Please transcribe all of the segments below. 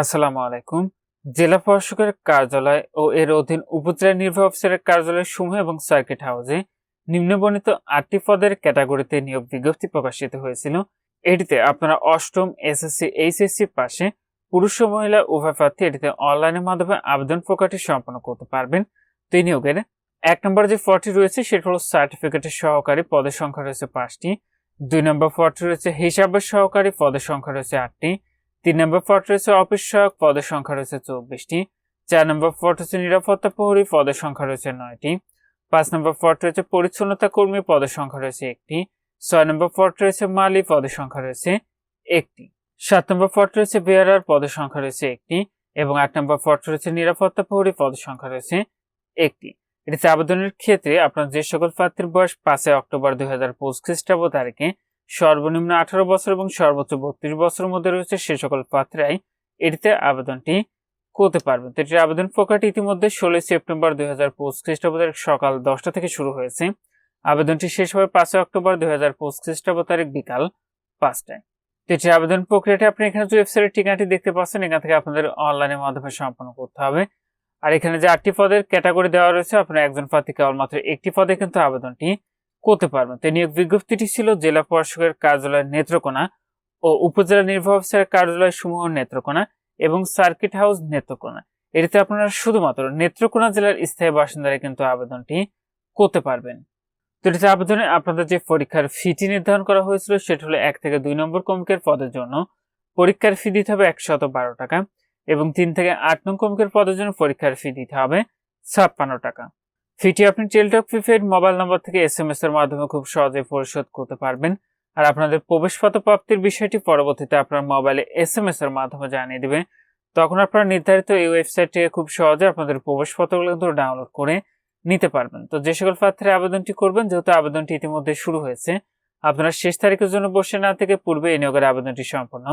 আসসালামু আলাইকুম। জেলা প্রশাসকের কার্যালয় ও এর অধীন উপজেলা নির্বাহী অফিসারের কার্যালয় সমূহ এবং সার্কিট হাউসে নিম্নবর্ণিত আটটি পদের ক্যাটাগরিতে নিয়োগ বিজ্ঞপ্তি প্রকাশিত হয়েছিল। এটিতে আপনারা অষ্টম, এসএসসি, এইচএসসি পাশে পুরুষ ও মহিলা উভয় প্রার্থী এটিতে অনলাইনের মাধ্যমে আবেদন প্রকারটি সম্পন্ন করতে পারবেন। তো নিয়োগের এক নম্বর যে ফর্টি রয়েছে, সেটি হলো সার্টিফিকেটের সহকারী, পদের সংখ্যা রয়েছে পাঁচটি। দুই নম্বর ফর্টি রয়েছে হিসাবের সহকারী, পদের সংখ্যা রয়েছে আটটি। তিন নম্বর পদ রয়েছে অফিস পদের সংখ্যা রয়েছে চব্বিশটি। চার নম্বর পদ রয়েছে নিরাপত্তা প্রহরী, পদের সংখ্যা রয়েছে নয়টি। পাঁচ নম্বর পদ রয়েছে পরিচ্ছন্নতা কর্মী, পদের সংখ্যা রয়েছে একটি। ছয় নম্বর পদ রয়েছে মালি পদের সংখ্যা রয়েছে একটি। সাত নম্বর পদ রয়েছে বেয়ারার পদের সংখ্যা রয়েছে একটি এবং আট নম্বর পদ রয়েছে নিরাপত্তা প্রহরী, পদের সংখ্যা রয়েছে একটি। এটিতে আবেদনের ক্ষেত্রে আপনার যে সকল প্রার্থীর বয়স পাঁচই অক্টোবর দুই হাজার পঁচিশ খ্রিস্টাব্দ তারিখে সর্বনিম্ন আঠারো বছর এবং সর্বোচ্চ বত্রিশ বছরের মধ্যে রয়েছে সে সকল প্রার্থীরাই এটিতে আবেদনটি করতে পারবেন। তো এটির আবেদন প্রক্রিয়াটি ইতিমধ্যে ষোলোই সেপ্টেম্বর দুই হাজার পঁচিশ খ্রিস্টাব্দ সকাল দশটা থেকে শুরু হয়েছে। আবেদনটি শেষ হবে পাঁচই অক্টোবর দুই হাজার পঁচিশ খ্রিস্টাব্দ তারিখ বিকাল পাঁচটায়। তো এটির আবেদন প্রক্রিয়াটি আপনি এখানে যে ওয়েবসাইটের ঠিকানাটি দেখতে পাচ্ছেন, এখান থেকে আপনাদের অনলাইনের মাধ্যমে সম্পন্ন করতে হবে। আর এখানে যে আটটি পদের ক্যাটাগরি দেওয়া রয়েছে, আপনার একজন প্রার্থী কেবলমাত্র একটি পদে কিন্তু আবেদনটি করতে পারবেন। তো নিয়োগ বিজ্ঞপ্তিটি ছিল জেলা প্রশাসকের কার্যালয়ের নেত্রকোনা ও উপজেলা নির্বাহী অফিসারের কার্যালয় সমূহ নেত্রকোনা এবং সার্কিট হাউস নেত্রকোনা। এটিতে আপনারা শুধুমাত্র নেত্রকোনা জেলার স্থায়ী বাসিন্দারা কিন্তু আবেদনটি করতে পারবেন। তো এটিতে আবেদনে আপনাদের যে পরীক্ষার ফিটি নির্ধারণ করা হয়েছিল সেটা হলো এক থেকে দুই নম্বর কমিকের পদের জন্য। পরীক্ষার ফি দিতে হবে একশত বারো টাকা এবং তিন থেকে আট নং কমিকের পদের জন্য পরীক্ষার ফি দিতে হবে ছাপ্পান্ন টাকা। ফিটি আপনি টেলটক প্রিপেড মোবাইল নম্বর থেকে এস এম এস এর মাধ্যমে খুব সহজে পরিশোধ করতে পারবেন। আর আপনাদের প্রবেশপত্র প্রাপ্তির বিষয়টি পরবর্তীতে আপনার মোবাইলে এস এম এস এর মাধ্যমে জানিয়ে দেবে। তখন আপনারা নির্ধারিত এই ওয়েবসাইট থেকে খুব সহজে আপনাদের প্রবেশপত্রগুলো কিন্তু ডাউনলোড করে নিতে পারবেন। তো যে সকল প্রার্থীরা আবেদনটি করবেন, যেহেতু আবেদনটি ইতিমধ্যে শুরু হয়েছে, আপনারা শেষ তারিখের জন্য বসে না থেকে পূর্বে এই নিয়োগের আবেদনটি সম্পন্ন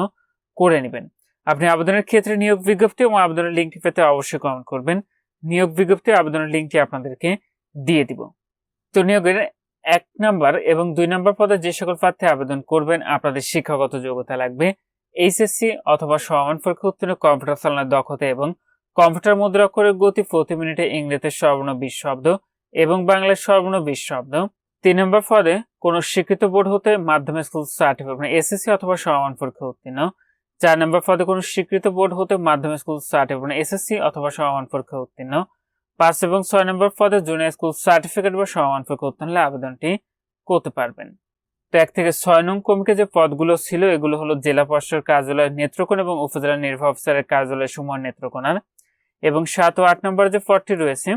করে নেবেন। আপনি আবেদনের ক্ষেত্রে নিয়োগ বিজ্ঞপ্তি এবং আবেদনের লিঙ্কটি পেতে অবশ্যই কমেন্ট করবেন। নিয়োগ বিজ্ঞপ্তি আবেদনের লিঙ্কটি আপনাদেরকে দিয়ে দিব। তো নিয়োগের এক নাম্বার এবং দুই নাম্বার পদে যে সকল প্রার্থী আবেদন করবেন, আপনাদের শিক্ষাগত যোগ্যতা লাগবে। এইচএসসি অথবা সমান পরীক্ষা উত্তীর্ণ কম্পিউটার চালানোর দক্ষতা এবং কম্পিউটার মুদ্রাক্ষরের গতি প্রতি মিনিটে ইংরেজিতে সর্বর্ণ বিশ শব্দ এবং বাংলায় সর্বর্ণ বিশ শব্দ। তিন নম্বর পদে কোনো স্বীকৃত বোর্ড হতে মাধ্যমিক স্কুল সার্টিফিকেট মানে এসএসসি অথবা সমান পরীক্ষা উত্তীর্ণ চার নম্বর পদে কোনো স্বীকৃত বোর্ড হতে মাধ্যমিক স্কুল সার্টিফিকেট এসএসসি অথবা সমান পরীক্ষা উত্তীর্ণ। পাঁচ এবং ছয় নম্বর পদে জুনিয়র স্কুল সার্টিফিকেট বা সমান পরীক্ষা উত্তীর্ণ আবেদনটি করতে পারবেন। তো এক থেকে ছয় নং কমিকে যে পদগুলো ছিল, এগুলো হলো জেলা পরিষদের কার্যালয় নেত্রকোণ এবং উপজেলা নির্বাহী অফিসারের কার্যালয় সমূহ নেত্রকোনার এবং সাত ও আট নম্বর যে পদটি রয়েছে,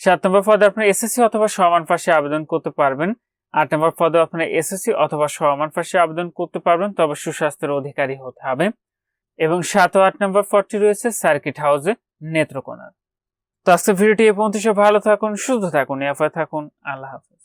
সাত নম্বর পদে আপনার এসএসসি অথবা সমান পাশে আবেদন করতে পারবেন। আট নম্বর পদে আপনার এসএসসি অথবা সমান পাশে আবেদন করতে পারবেন, তবে সুস্বাস্থ্যের অধিকারী হতে হবে। এবং সাত ও আট নম্বর পদটি রয়েছে সার্কিট হাউসে নেত্রকোনার। তো আজকে ভিডিওটি এ পর্যন্ত ভালো থাকুন, সুস্থ থাকুন এফআই থাকুন। আল্লাহ হাফিজ।